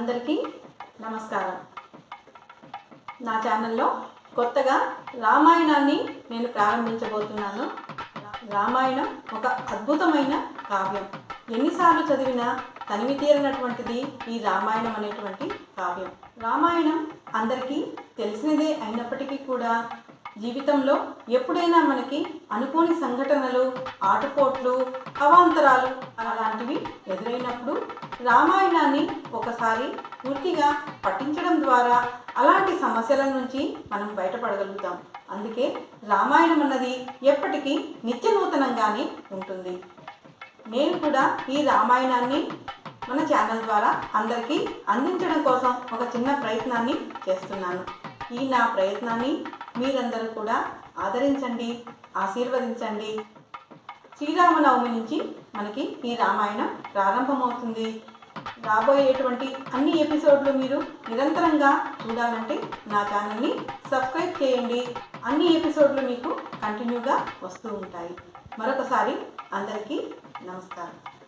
అందరికీ నమస్కారం. నా ఛానల్లో కొత్తగా రామాయణాన్ని నేను ప్రారంభించబోతున్నాను. రామాయణం ఒక అద్భుతమైన కావ్యం. ఎన్నిసార్లు చదివినా తనివి తీరనటువంటిది ఈ రామాయణం అనేటువంటి కావ్యం. రామాయణం అందరికీ తెలిసినదే అయినప్పటికీ కూడా జీవితంలో ఎప్పుడైనా మనకి అనుకోని సంఘటనలు ఆటుపోట్లు అవాంతరాలు అలాంటివి ఎదురైనప్పుడు రామాయణాన్ని ఒకసారి పూర్తిగా పఠించడం ద్వారా అలాంటి సమస్యల నుంచి మనం బయటపడగలుగుతాం. అందుకే రామాయణం అన్నది ఎప్పటికీ నిత్య నూతనంగానే ఉంటుంది. నేను కూడా ఈ రామాయణాన్ని మన ఛానల్ ద్వారా అందరికీ అందించడం కోసం ఒక చిన్న ప్రయత్నాన్ని చేస్తున్నాను. ఈ నా ప్రయత్నాన్ని మీరందరూ కూడా ఆదరించండి ఆశీర్వదించండి. శ్రీరామనవమి నుంచి మనకి ఈ రామాయణం ప్రారంభమవుతుంది. రాబోయేటువంటి అన్ని ఎపిసోడ్లు మీరు నిరంతరంగా చూడాలంటే నా ఛానల్ని సబ్స్క్రైబ్ చేయండి. అన్ని ఎపిసోడ్లు మీకు కంటిన్యూగా వస్తూ ఉంటాయి. మరొకసారి అందరికీ నమస్కారం.